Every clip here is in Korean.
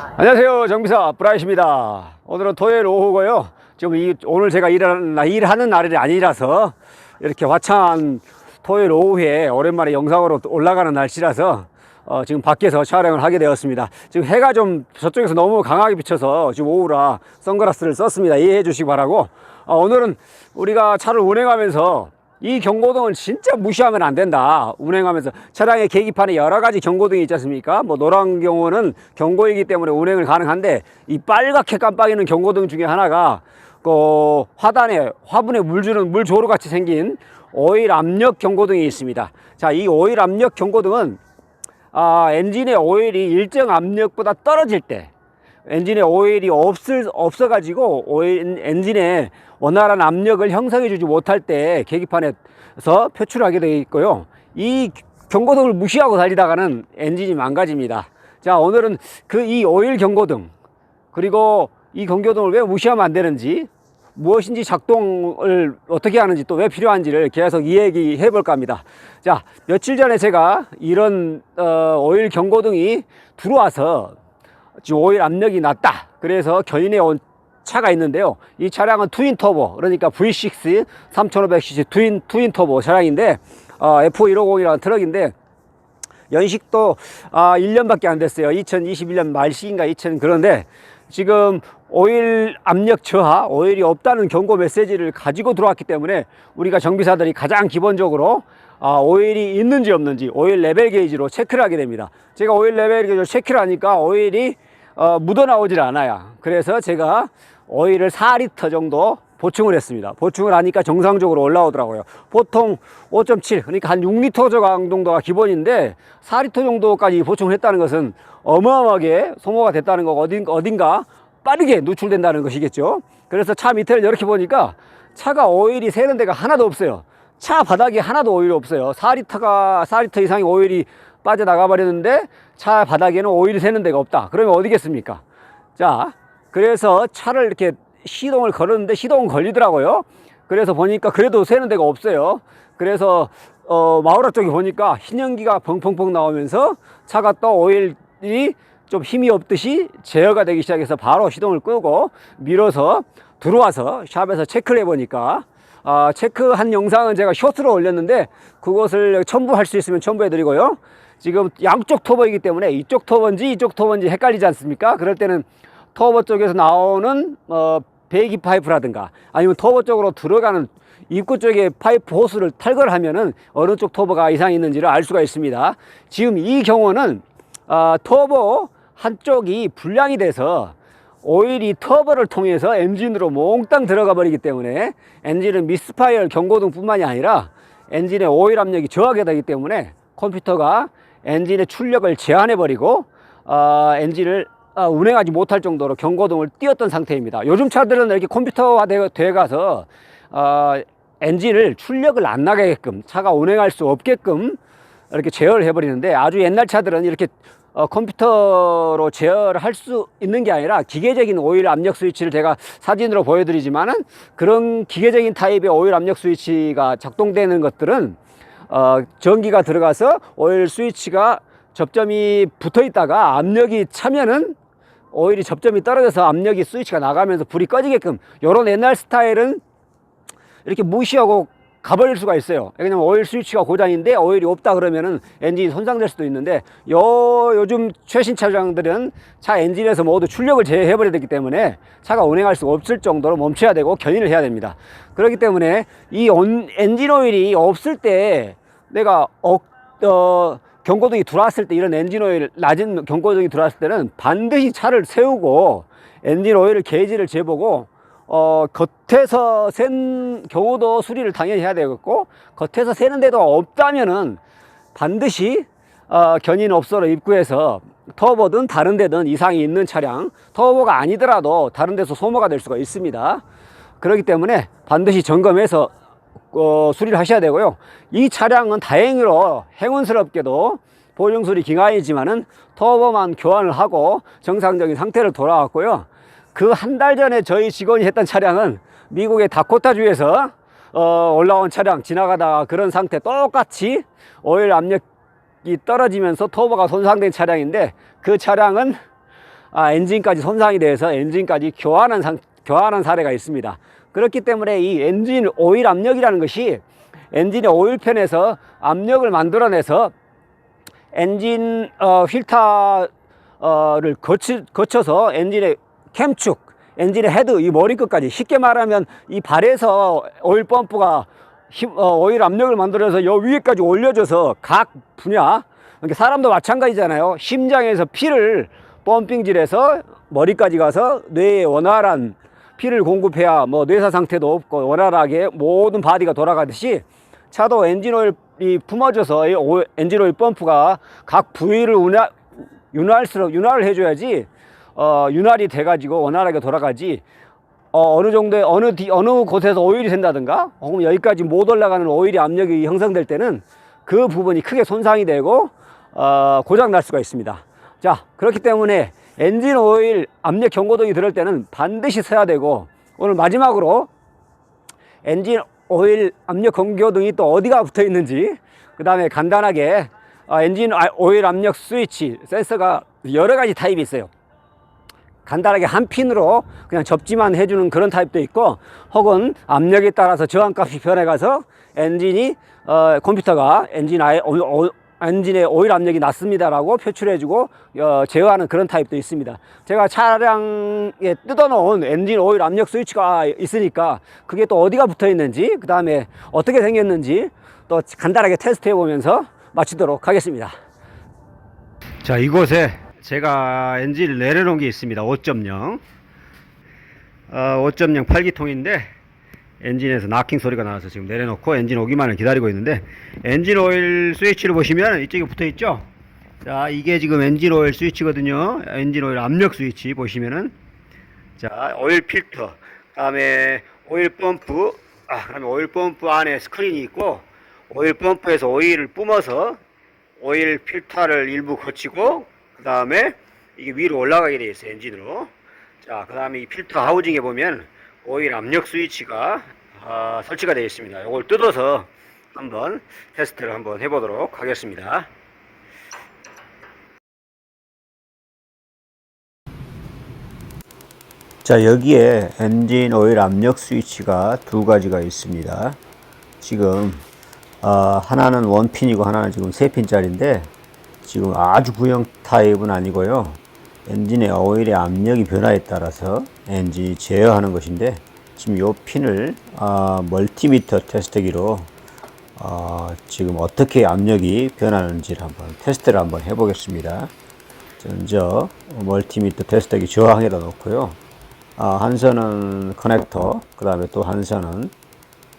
안녕하세요 정비사 브라이십니다. 오늘은 토요일 오후고요. 지금 이, 오늘 제가 일하는, 날- 일하는 날이 아니라서 이렇게 화창한 토요일 오후에 오랜만에 영상으로 또 올라가는 날씨라서 어, 지금 밖에서 촬영을 하게 되었습니다. 지금 해가 좀 저쪽에서 너무 강하게 비쳐서 지금 오후라 선글라스를 썼습니다. 이해해 주시기 바라고. 어, 오늘은 우리가 차를 운행하면서 이 경고등을 진짜 무시하면 안 된다. 운행하면서 차량의 계기판에 여러 가지 경고등이 있지 않습니까? 뭐 노란 경우는 경고이기 때문에 운행을 가능한데 이 빨갛게 깜빡이는 경고등 중에 하나가 그 화단에 화분에 물 주는 물 조로 같이 생긴 오일 압력 경고등이 있습니다. 자, 이 오일 압력 경고등은 아, 엔진의 오일이 일정 압력보다 떨어질 때 엔진에 오일이 없을 없어가지고 오일 엔진에 원활한 압력을 형성해주지 못할 때 계기판에서 표출하게 되어 있고요. 이 경고등을 무시하고 달리다가는 엔진이 망가집니다. 자 오늘은 그 이 오일 경고등 그리고 이 경고등을 왜 무시하면 안 되는지 무엇인지 작동을 어떻게 하는지 또 왜 필요한지를 계속 이야기해 볼까 합니다. 자 며칠 전에 제가 이런 어, 오일 경고등이 들어와서 오일 압력이 낮다. 그래서 견인해 온 차가 있는데요. 이 차량은 트윈 터보, 그러니까 V6 3500cc 트윈, 트윈 터보 차량인데, 어, F150이라는 트럭인데, 연식도 아, 1년밖에 안 됐어요. 2021년 말시인가 2000 그런데 지금 오일 압력 저하, 오일이 없다는 경고 메시지를 가지고 들어왔기 때문에 우리가 정비사들이 가장 기본적으로 아, 오일이 있는지 없는지 오일 레벨 게이지로 체크를 하게 됩니다. 제가 오일 레벨 게이지로 체크를 하니까 오일이 어, 묻어 나오질 않아요. 그래서 제가 오일을 4리터 정도 보충을 했습니다. 보충을 하니까 정상적으로 올라오더라고요. 보통 5.7, 그러니까 한 6리터 정도가 기본인데 4리터 정도까지 보충을 했다는 것은 어마어마하게 소모가 됐다는 거 어딘가, 어딘가 빠르게 누출된다는 것이겠죠. 그래서 차 밑에를 이렇게 보니까 차가 오일이 새는 데가 하나도 없어요. 차 바닥에 하나도 오일이 없어요. 4리터가 4리터 이상의 오일이 빠져나가 버렸는데 차 바닥에는 오일이 새는 데가 없다. 그러면 어디겠습니까? 자, 그래서 차를 이렇게 시동을 걸었는데 시동은 걸리더라고요. 그래서 보니까 그래도 새는 데가 없어요. 그래서 어, 마우라 쪽에 보니까 흰 연기가 펑펑펑 나오면서 차가 또 오일이 좀 힘이 없듯이 제어가 되기 시작해서 바로 시동을 끄고 밀어서 들어와서 샵에서 체크를 해보니까 아, 체크한 영상은 제가 쇼트로 올렸는데 그것을 첨부할 수 있으면 첨부해 드리고요. 지금 양쪽 터보이기 때문에 이쪽 터보인지 이쪽 터보인지 헷갈리지 않습니까? 그럴 때는 터보 쪽에서 나오는 어, 배기 파이프라든가 아니면 터보 쪽으로 들어가는 입구 쪽에 파이프 호스를 탈거하면은 어느 쪽 터보가 이상이 있는지를 알 수가 있습니다. 지금 이 경우는 어, 터보 한쪽이 불량이 돼서 오일이 터보를 통해서 엔진으로 몽땅 들어가 버리기 때문에 엔진은 미스파이어 경고등 뿐만이 아니라 엔진의 오일 압력이 저하게 되기 때문에 컴퓨터가 엔진의 출력을 제한해 버리고 어, 엔진을 어, 운행하지 못할 정도로 경고등을 띄웠던 상태입니다. 요즘 차들은 이렇게 컴퓨터화 돼 가서 어, 엔진을 출력을 안 나게끔 차가 운행할 수 없게끔 이렇게 제어를 해버리는데 아주 옛날 차들은 이렇게 어, 컴퓨터로 제어를 할수 있는 게 아니라 기계적인 오일 압력 스위치를 제가 사진으로 보여드리지만은 그런 기계적인 타입의 오일 압력 스위치가 작동되는 것들은 어, 전기가 들어가서 오일 스위치가 접점이 붙어 있다가 압력이 차면은 오일이 접점이 떨어져서 압력이 스위치가 나가면서 불이 꺼지게끔 요런 옛날 스타일은 이렇게 무시하고 가버릴 수가 있어요. 왜냐면 오일 스위치가 고장인데 오일이 없다 그러면은 엔진이 손상될 수도 있는데 요 요즘 최신 차량들은 차 엔진에서 모두 출력을 제어해 버려야 되기 때문에 차가 운행할 수가 없을 정도로 멈춰야 되고 견인을 해야 됩니다. 그렇기 때문에 이 온, 엔진 오일이 없을 때 내가 어, 어 경고등이 들어왔을 때 이런 엔진 오일 낮은 경고등이 들어왔을 때는 반드시 차를 세우고 엔진 오일을 게이지를 재보고 어, 겉에서 센 경우도 수리를 당연히 해야 되겠고, 겉에서 새는 데도 없다면은 반드시, 어, 견인 업소로 입구해서 터보든 다른 데든 이상이 있는 차량, 터보가 아니더라도 다른 데서 소모가 될 수가 있습니다. 그렇기 때문에 반드시 점검해서 어, 수리를 하셔야 되고요. 이 차량은 다행히로 행운스럽게도 보증수리 기간이지만은 터보만 교환을 하고 정상적인 상태로 돌아왔고요. 그 한 달 전에 저희 직원이 했던 차량은 미국의 다코타주에서 어, 올라온 차량 지나가다가 그런 상태 똑같이 오일 압력이 떨어지면서 터보가 손상된 차량인데 그 차량은 아, 엔진까지 손상이 돼서 엔진까지 교환한 상, 교환한 사례가 있습니다. 그렇기 때문에 이 엔진 오일 압력이라는 것이 엔진의 오일팬에서 압력을 만들어내서 엔진 어, 필터를 거치, 거쳐서 엔진의 캠축, 엔진의 헤드, 이 머리 끝까지 쉽게 말하면 이 발에서 오일 펌프가 힘, 어, 오일 압력을 만들어서 요 위에까지 올려줘서 각 분야, 그러니까 사람도 마찬가지잖아요. 심장에서 피를 펌핑질해서 머리까지 가서 뇌에 원활한 피를 공급해야 뭐 뇌사 상태도 없고 원활하게 모든 바디가 돌아가듯이 차도 엔진 오일이 품어져서 이 오- 엔진 오일 펌프가 각 부위를 운하, 윤활수록 윤활을 해줘야지 어, 윤활이 돼가지고 원활하게 돌아가지 어, 어느 정도의 어느 뒤, 어느 곳에서 오일이 된다든가 혹은 여기까지 못 올라가는 오일이 압력이 형성될 때는 그 부분이 크게 손상이 되고 어, 고장 날 수가 있습니다. 자 그렇기 때문에 엔진 오일 압력 경고등이 들을 때는 반드시 써야 되고 오늘 마지막으로 엔진 오일 압력 경고등이 또 어디가 붙어 있는지 그 다음에 간단하게 어, 엔진 아- 오일 압력 스위치 센서가 여러 가지 타입이 있어요. 간단하게 한 핀으로 그냥 접지만 해주는 그런 타입도 있고 혹은 압력에 따라서 저항값이 변해가서 엔진이 어, 컴퓨터가 엔진 아예 오, 오, 엔진의 오일 압력이 낮습니다라고 표출해주고 어, 제어하는 그런 타입도 있습니다. 제가 차량에 뜯어놓은 엔진 오일 압력 스위치가 있으니까 그게 또 어디가 붙어 있는지 그 다음에 어떻게 생겼는지 또 간단하게 테스트해 보면서 마치도록 하겠습니다. 자 이곳에 제가 엔진을 내려놓은 게 있습니다. 5.0 어, 5.0 8기통인데 엔진에서 나킹 소리가 나와서 지금 내려놓고 엔진 오기만을 기다리고 있는데 엔진 오일 스위치를 보시면 이쪽에 붙어 있죠? 자 이게 지금 엔진 오일 스위치거든요. 엔진 오일 압력 스위치 보시면은. 자 오일 필터. 다음에 오일 펌프. 아 그다음에 오일 펌프 안에 스크린이 있고 오일 펌프에서 오일을 뿜어서 오일 필터를 일부 거치고 그 다음에 이게 위로 올라가게 되어 있어요 엔진으로. 자 그 다음에 이 필터 하우징에 보면 오일 압력 스위치가 아, 설치가 되어 있습니다. 이걸 뜯어서 한번 테스트를 한번 해보도록 하겠습니다. 자 여기에 엔진 오일 압력 스위치가 두 가지가 있습니다. 지금 어, 하나는 원핀이고 하나는 지금 세 핀짜리인데 지금 아주 구형 타입은 아니고요. 엔진의 오일의 압력이 변화에 따라서 엔진이 제어하는 것인데 지금 이 핀을 어, 멀티미터 테스트기로 어, 지금 어떻게 압력이 변하는지를 한번 테스트를 한번 해보겠습니다. 먼저 멀티미터 테스트기 저항에다 놓고요. 아, 한 선은 커넥터, 그 다음에 또 한 선은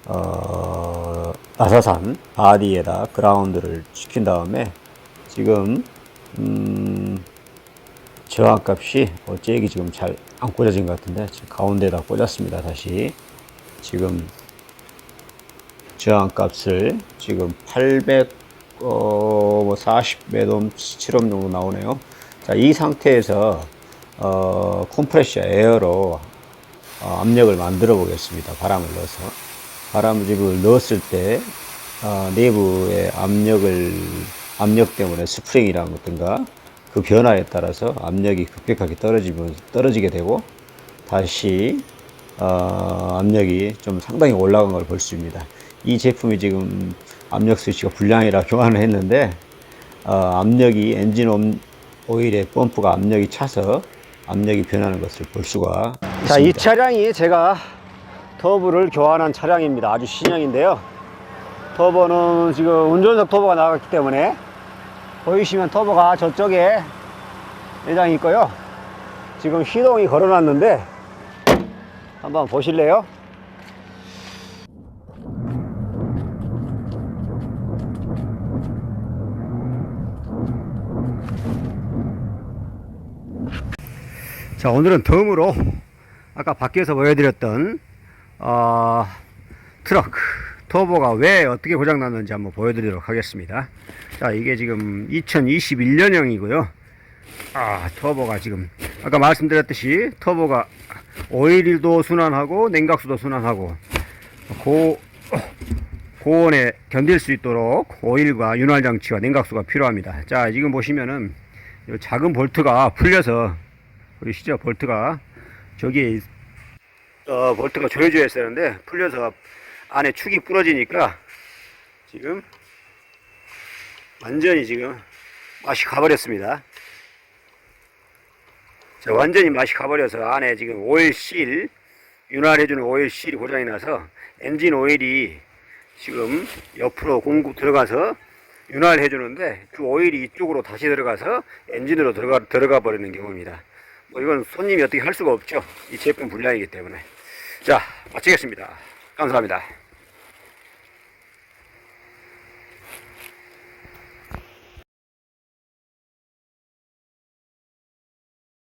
어, 나사산 바디에다 그라운드를 시킨 다음에 지금 음, 저항값이 어째기 지금 잘 안 꽂아진 것 같은데 지금 가운데다 꽂았습니다 다시. 지금 저항값을 지금 800 어, 뭐 40매돔 7옴 정도 나오네요. 자 이 상태에서 어, 컴프레셔 에어로 어, 압력을 만들어 보겠습니다. 바람을 넣어서. 바람직을 넣었을 때 어, 내부의 압력을 압력 때문에 스프링이라는 것든가 그 변화에 따라서 압력이 급격하게 떨어지면 떨어지게 되고 다시 어, 압력이 좀 상당히 올라간 걸 볼 수 있습니다. 이 제품이 지금 압력 스위치가 불량이라 교환을 했는데 어, 압력이 엔진 옴- 오일의 펌프가 압력이 차서 압력이 변하는 것을 볼 수가 자, 이 차량이 제가 터보를 교환한 차량입니다. 아주 신형인데요. 터보는 지금 운전석 터보가 나갔기 때문에 보이시면 터보가 저쪽에 내장이 있고요. 지금 시동이 걸어놨는데 한번 보실래요? 자 오늘은 덤으로 아까 밖에서 보여드렸던 어, 트럭 터보가 왜 어떻게 고장 났는지 한번 보여드리도록 하겠습니다. 자 이게 지금 2021년형이고요. 아 터보가 지금 아까 말씀드렸듯이 터보가 오일도 순환하고 냉각수도 순환하고 고 고온에 견딜 수 있도록 오일과 윤활 장치와 냉각수가 필요합니다. 자 지금 보시면은 이 작은 볼트가 풀려서 보이시죠? 볼트가 저기에 있- 어, 볼트가 조여져 있었는데 풀려서 안에 축이 부러지니까 지금 완전히 지금 맛이 가버렸습니다. 자, 완전히 맛이 가버려서 안에 지금 오일 실, 윤활해주는 오일 실이 고장이 나서 엔진 오일이 지금 옆으로 공구 들어가서 윤활해 주는데 그 오일이 이쪽으로 다시 들어가서 엔진으로 들어가, 들어가 버리는 경우입니다. 뭐 이건 손님이 어떻게 할 수가 없죠. 이 제품 불량이기 때문에. 자, 마치겠습니다. 감사합니다.